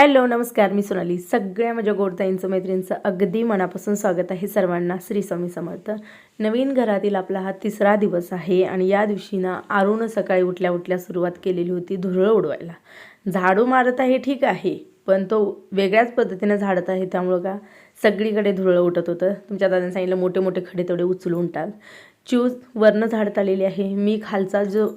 Hello नमस्कार मी सोनाली. सगळ्या माझ्या गोडताईंचं मैत्रिणींचं अगदी मनापासून स्वागत आहे सर्वांना श्री स्वामी समर्थ. नवीन घरातील आपला हा तिसरा दिवस आहे आणि या दिवशी ना आरुण सकाळी उठल्या उठल्या सुरुवात केलेली होती धुरळ उडवायला. झाडू मारत आहे ठीक आहे पण तो वेगळ्याच पद्धतीनं झाडत आहे त्यामुळं का? सगळीकडे धुरळ उठत होतं. तुमच्या दादाने सांगितलं मोठे मोठे खडे तेवढे उचलून टाक. चूज वरनं झाडत आलेली आहे. मी खालचा जो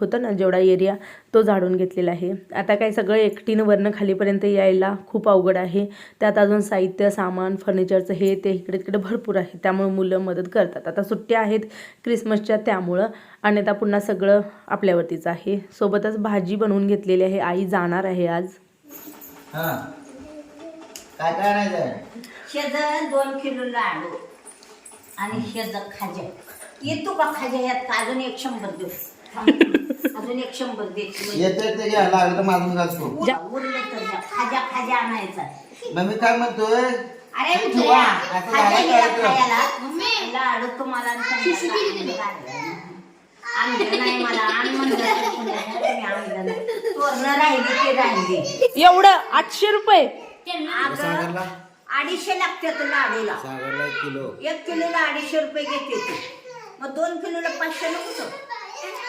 होतं ना जेवढा एरिया तो झाडून घेतलेला आहे. आता काय सगळं एकटीनं वरनं खालीपर्यंत यायला खूप अवघड आहे. त्यात अजून साहित्य सामान फर्निचरचं हे ते इकडे तिकडे भरपूर आहे. त्यामुळे मुलं मदत करतात. आता सुट्ट्या आहेत क्रिसमसच्या त्यामुळं आणि आता पुन्हा सगळं आपल्यावरतीच आहे. सोबतच भाजी बनवून घेतलेली आहे. आई जाणार आहे आज. हा. काय काय दोन किलो लाडू आणि खाज्या. येतो का खाज्या? यात का अजून एक शंभर थांब. अजून एक शंभर देते येते ते घ्या लागलं तर माझून घालतो उरले तर द्या. खाज्या खाज्या आणायचा. मग मी काय म्हणतोय? अरे ठेवा. झालं. खायला. लाडू तुम्हाला आणि संध्याकाळी आणलं नाही मला. आण म्हणलं तर पुन्हा तुम्ही आणलं नाही. तोरणं राहिली ते राहिली. एवढं? आठशे रुपये? अगं, सागरला? अडीचशे लागतात लाडूला. सागरला एक किलो. एक किलोला अडीचशे रुपये घेते तू. मग दोन किलोला पाचशे नको तो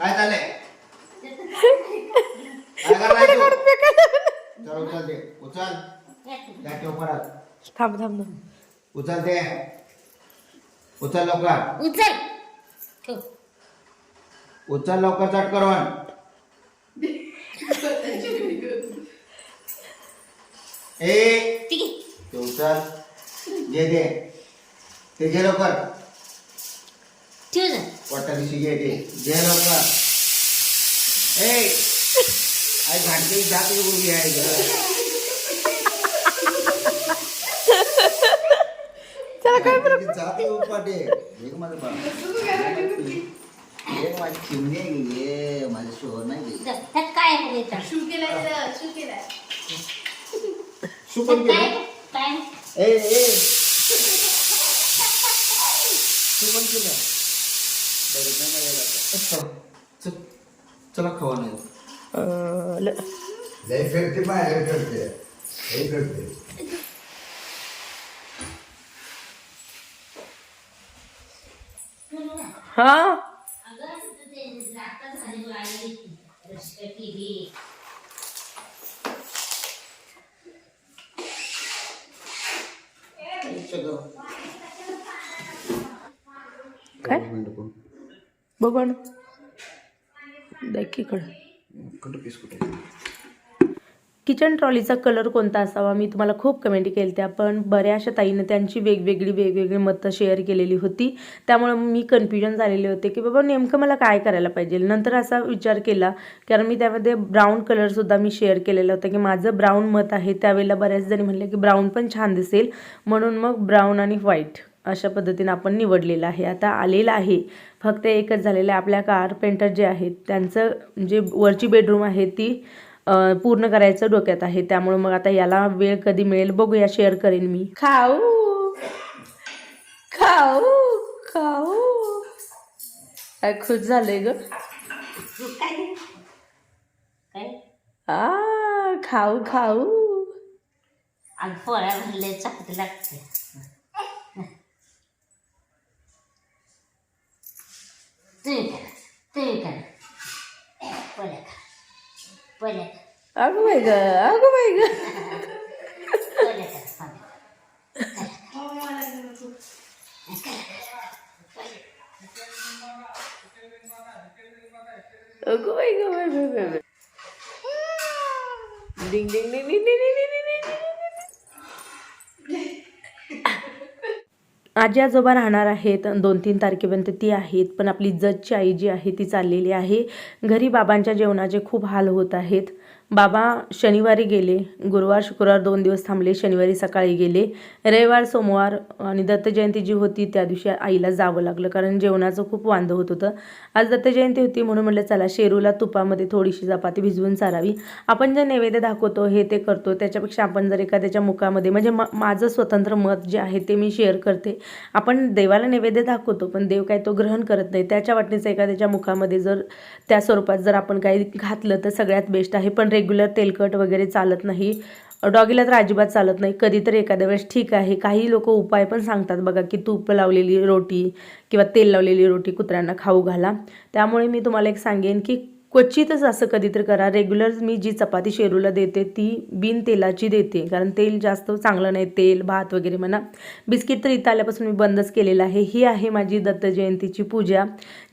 काय झालंय? उचल दे उचल. थांब थांब दे लवकर. उचल. उचल लवकर चट करवन એ તે ઉતર જે દે તે જેલો પર ટ્યુઝ પોટા વિશે જે દે જેલો પર એ આ ઘાટની જાત નું ગુરુ આય ગયો ચલા કઈ પર જાત ઉપર દે એક મારે બા एक माझी चिमणी आहे की माझं शोर नाही काय आहे શું केलं શું केलं सुकून केलं काय ए ए. सुकून केलं बरं नाही मला चल चला खावा नाही लय करते बाहेर करते हे करते हा? अगं ते झाली काय? बघ. ना. दाखी कड कुठे किचन ट्रॉलीचा कलर कोणता असावा? मी तुम्हाला खूप कमेंट केली त्या पण बऱ्याचशा ताईनं त्यांची वेगवेगळी वेगवेगळी मतं शेअर केलेली होती. त्यामुळं मी कन्फ्युजन झालेले होते की बाबा नेमकं मला काय करायला पाहिजे? नंतर असा विचार केला कारण मी त्यामध्ये ब्राऊन कलरसुद्धा मी शेअर केलेला होता की माझं ब्राऊन मत आहे. त्यावेळेला बऱ्याच जणी म्हणले की ब्राऊन पण छान दिसेल. म्हणून मग ब्राऊन आणि व्हाईट अशा पद्धतीने आपण निवडलेलं आहे. आता आलेलं आहे. फक्त एकच झालेलं आहे. आपल्या कारपेंटर जे आहेत त्यांचं जे वरची बेडरूम आहे ती पूर्ण करायचं डोक्यात आहे. त्यामुळे मग आता याला वेळ कधी मिळेल बघूया शेअर करेन मी. खाऊ. खाऊ. खाऊ. काय खुश झालंय ग? तू काय काय आ खाऊ खाऊ. पोळ्या भरले चपाती लागते. तुम्ही करा तुम्ही करा. पोळ्या अगं बाई ग अगं बाई ग. अगं बाई ग डिंग डिंग डिंग डिंग डिंग. आजी आजोबा राहणार आहेत. दोन तीन तारखेपर्यंत ती आहेत. पण आपली जजची आई जी आहे ती चाललेली आहे. घरी बाबांच्या जेवणाचे खूप हाल होत आहेत. बाबा शनिवारी गेले. गुरुवार शुक्रवार दोन दिवस थांबले. शनिवारी सकाळी गेले. रविवार सोमवार आणि दत्तजयंती जी होती. त्या दिवशी आईला जावं लागलं कारण जेवणाचं खूप वांदं होत होतं. आज दत्तजयंती होती म्हणून म्हटलं चला शेरूला तुपामध्ये थोडीशी चपाती भिजवून चारावी. आपण जे नैवेद्य दाखवतो हे ते करतो. त्याच्यापेक्षा आपण जर एखाद्याच्या मुखामध्ये म्हणजे म माझं स्वतंत्र मत जे आहे ते मी शेअर करते. आपण देवाला नैवेद्य दाखवतो पण देव काय तो ग्रहण करत नाही. त्याच्या वाटणीचं एखाद्याच्या मुखामध्ये जर त्या स्वरूपात जर आपण काही घातलं तर सगळ्यात बेस्ट आहे. पण रेग्युलर तेलकट वगैरे चालत नाही. डॉगीला तर अजिबात चालत नाही. कधीतरी एखाद्या वेळेस ठीक आहे. काही लोक उपाय पण सांगतात बघा की तूप लावलेली रोटी किंवा तेल लावलेली रोटी कुत्र्यांना खाऊ घाला. त्यामुळे मी तुम्हाला एक सांगेन की क्वचितच असं कधीतरी करा. रेग्युलर मी जी चपाती शेरूला देते ती बिन तेलाची देते. कारण तेल जास्त चांगलं नाही. तेल भात वगैरे म्हणा. बिस्किट तर इथं आल्यापासून मी बंदच केलेलं आहे. ही आहे माझी दत्त जयंतीची पूजा.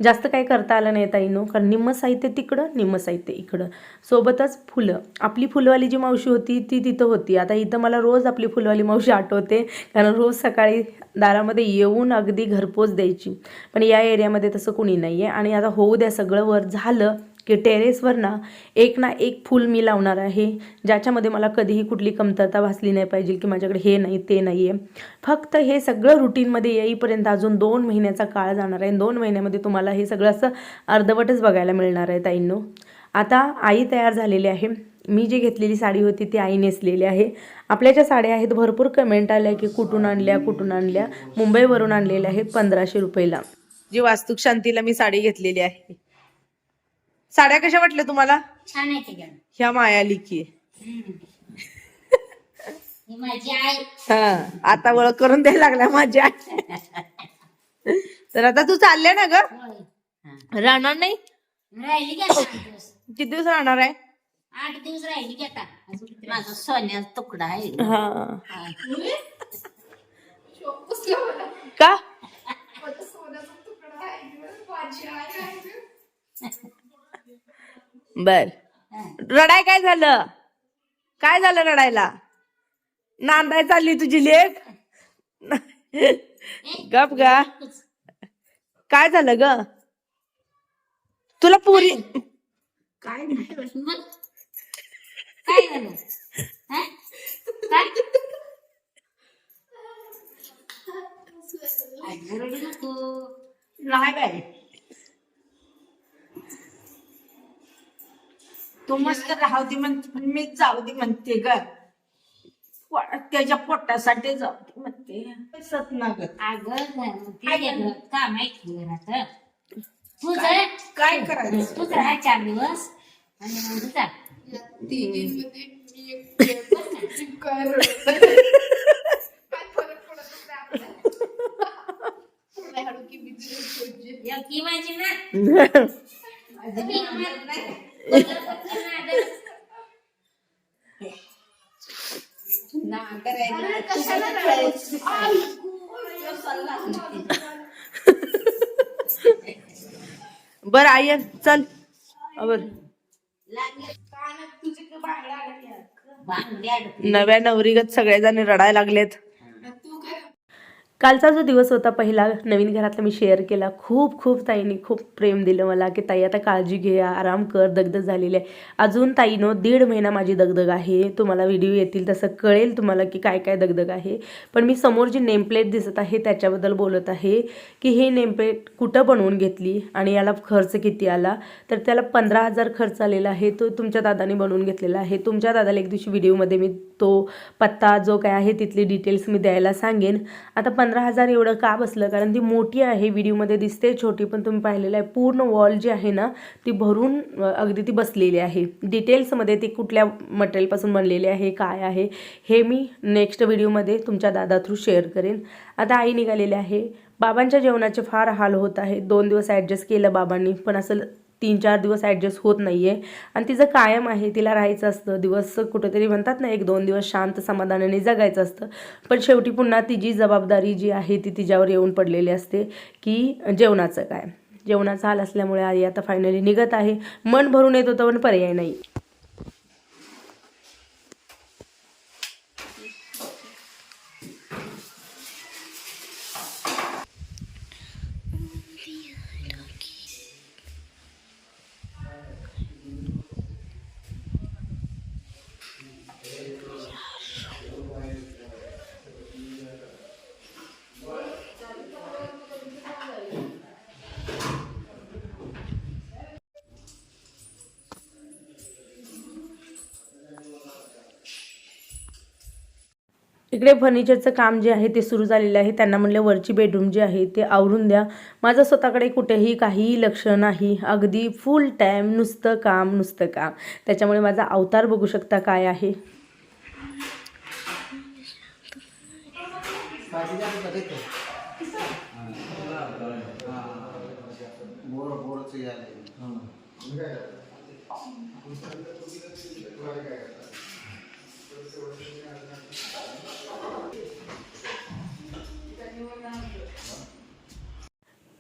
जास्त काही करता आलं नाही ताईनो. कारण निम्म साहित्य तिकडं निम्म साहित्य इकडं. सोबतच फुलं. आपली फुलवाली जी मावशी होती ती तिथं होती. आता इथं मला रोज आपली फुलवाली मावशी आठवते. कारण रोज सकाळी दारामध्ये येऊन अगदी घरपोच द्यायची. पण या एरियामध्ये तसं कुणी नाही आहे आणि आता होऊ द्या सगळं वर झालं की टेरेसवर ना एक ना एक फूल मी लावणार आहे ज्याच्यामध्ये मला कधीही कुठली कमतरता भासली नाही पाहिजे की माझ्याकडे हे नाही ते नाही आहे फक्त हे सगळं रुटीनमध्ये येईपर्यंत अजून दोन महिन्याचा काळ जाणार आहे. दोन महिन्यामध्ये तुम्हाला हे सगळं असं अर्धवटच बघायला मिळणार आहे ताईंनो. आता आई तयार झालेली आहे. मी जी घेतलेली साडी होती ती आई नेसलेली आहे. आपल्या ज्या साड्या आहेत भरपूर. कमेंट आल्या की कुठून आणल्या कुठून आणल्या? मुंबईवरून आणलेल्या आहेत पंधराशे रुपयाला. जी वास्तुक शांतीला मी साडी घेतलेली आहे. साड्या कशा वाटल्या तुम्हाला? छान आहे ह्या मायाली की ही माझी आई. हा आता ओळख करून द्यायला लागल्या माझ्या तर आता तू चालल्या ना ग? होय. राहणार नाही? राहिली का आता आठ दिवस. किती दिवस राहणार आहे? आठ दिवस राहिली की आता. माझा सोन्याचा तुकडा आहे. हा. हा. का बर. रडाय काय झालं? काय झालं रडायला? नांदाय चालली तुझी लेख गप गा. काय झालं ग? तुला पुरी काय नाही काय झालं हा? काय आई, रडू नको. नाही काय तू मस्त राहू दे म्हण मी जाऊ दे म्हणते ग. त्याच्या पोटासाठी जाऊ दे म्हणते. सत ना ग अगं ते वेगळं काम आहे की घरात. तू जा. काय करायचं? तूच राहा चार दिवस आणि मग जा. की माझी ना? बर आई चल. बर. नव्या नवरीगत सगळेजण रडायला लागलेत. कालचा जो दिवस होता पहिला नवीन घरातला मी शेअर केला. खूप खूप ताईने खूप प्रेम दिलं मला की ताई आता काळजी घ्या आराम कर दगदग झालेली आहे. अजून ताईनं दीड महिना माझी दगदग आहे. तुम्हाला व्हिडिओ येतील तसं कळेल तुम्हाला की काय काय दगदग आहे. पण मी समोर जी नेमप्लेट दिसत आहे त्याच्याबद्दल बोलत आहे की हे नेमप्लेट कुठं बनवून घेतली आणि याला खर्च किती आला? तर त्याला पंधरा हजार खर्च आलेला आहे तो तुमच्या दादाने बनवून घेतलेला आहे. तुमच्या दादाला एक दिवशी व्हिडिओमध्ये मी तो पत्ता जो काय आहे तिथली डिटेल्स मी द्यायला सांगेन. आता पंधरा हजार एवढं का बसलं? कारण ती मोठी आहे व्हिडिओमध्ये दिसते छोटी पण तुम्ही पाहिलेलं आहे. पूर्ण वॉल जी आहे ना ती भरून अगदी ती बसलेली आहे. डिटेल्समध्ये ती कुठल्या मटेरियलपासून बनलेली आहे काय आहे हे मी नेक्स्ट व्हिडिओमध्ये तुमच्या दादा थ्रू शेअर करेन. आता आई निघालेली आहे. बाबांच्या जेवणाचे फार हाल होत आहे. दोन दिवस ॲडजस्ट केलं बाबांनी पण असं तीन चार दिवस ॲडजस्ट होत नाही आहे आणि तिचं कायम आहे तिला राहायचं असतं. दिवस कुठेतरी म्हणतात ना एक दोन दिवस शांत समाधानाने जगायचं असतं. पण शेवटी पुन्हा तिची जबाबदारी जी आहे ती तिच्यावर येऊन पडलेली असते की जेवणाचं काय. जेवणाचा हाल असल्यामुळे आई आता फायनली निघत आहे. मन भरून येत होतं पण पर्याय नाही. इकडे फर्निचरचं काम जे आहे ते सुरू झालेलं आहे. त्यांना म्हणलं वरची बेडरूम जी आहे ते आवरून द्या. माझं स्वतःकडे कुठेही काहीही लक्ष नाही. अगदी फुल टाईम नुसतं काम नुसतं काम. त्याच्यामुळे माझा अवतार बघू शकता काय आहे.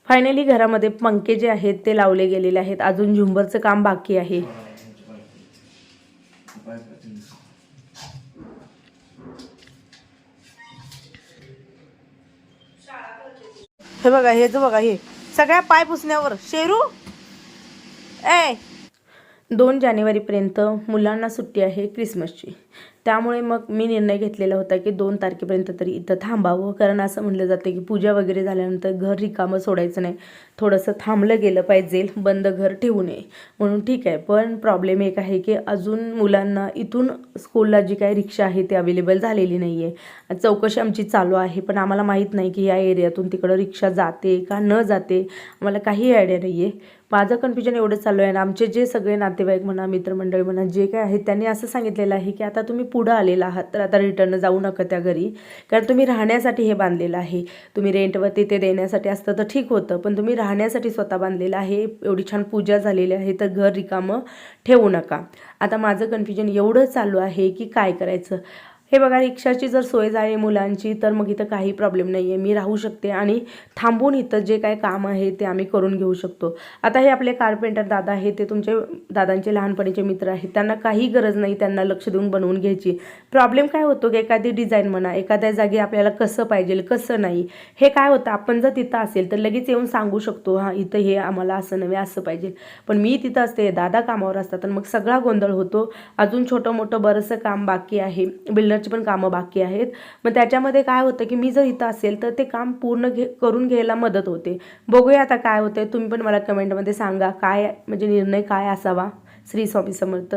फायनली घरामध्ये पंखे जे आहेत ते लावले गेलेले आहेत. अजून झुंबरचं काम बाकी आहे. हे बघा हेच बघा हे. सगळ्या पाय पुसण्यावर. शेरू? ए! दोन जानेवारीपर्यंत मुलांना सुट्टी आहे क्रिसमसची. त्यामुळे मग मी निर्णय घेतलेला होता की दोन तारखेपर्यंत तरी इथं थांबावं. कारण असं म्हटलं जातं की पूजा वगैरे झाल्यानंतर घर रिकामं सोडायचं नाही. थोडंसं थांबलं गेलं पाहिजे. बंद घर ठेवू नये. म्हणून ठीक आहे. पण प्रॉब्लेम एक आहे की अजून मुलांना इथून स्कूलला जी काही रिक्षा आहे ती अवेलेबल झालेली नाही आहे चौकशी आमची चालू आहे. पण आम्हाला माहीत नाही की या एरियातून तिकडं रिक्षा जाते का न जाते. आम्हाला काही आयडिया नाही आहे माझं कन्फ्युजन एवढं चालू आहे. ना आमचे जे सगळे नातेवाईक म्हणा मित्रमंडळी म्हणा जे काय आहेत त्यांनी असं सांगितलेलं आहे की आता तुम्ही पुढं आलेला आहात तर आता रिटर्न जाऊ नका त्या घरी. कारण तुम्ही राहण्यासाठी हे बांधलेलं आहे. तुम्ही रेंटवरती ते देण्यासाठी असतं तर ठीक होतं पण तुम्ही राहण्यासाठी स्वतः बांधलेलं आहे एवढी छान पूजा झालेली आहे तर घर रिकामं ठेवू नका. आता माझं कन्फ्युजन एवढं चालू आहे की काय करायचं? हे बघा रिक्षाची जर सोय झाली मुलांची तर मग इथं काही प्रॉब्लेम नाही आहे मी राहू शकते आणि थांबून इथं जे काय काम आहे ते आम्ही करून घेऊ शकतो. आता हे आपले कार्पेंटर दादा आहे ते तुमचे दादांचे लहानपणीचे मित्र आहेत. त्यांना काही गरज नाही त्यांना लक्ष देऊन बनवून घ्यायची. प्रॉब्लेम काय होतो की एखादी डिझाईन म्हणा एखाद्या जागी आपल्याला कसं पाहिजे कसं नाही हे काय होतं? आपण जर तिथं असेल तर लगेच येऊन सांगू शकतो हां इथं हे आम्हाला असं नव्हे असं पाहिजे. पण मी तिथं असते दादा कामावर असतात तर मग सगळा गोंधळ होतो. अजून छोटं मोठं बरंचसं काम बाकी आहे. बिल्डर डिनरची पण कामं बाकी आहेत. मग त्याच्यामध्ये काय होतं की मी जर इथं असेल तर ते काम पूर्ण घे करून घ्यायला मदत होते. बघूया आता काय होतंय. तुम्ही पण मला कमेंटमध्ये सांगा. काय म्हणजे निर्णय काय असावा? श्री स्वामी समर्थ.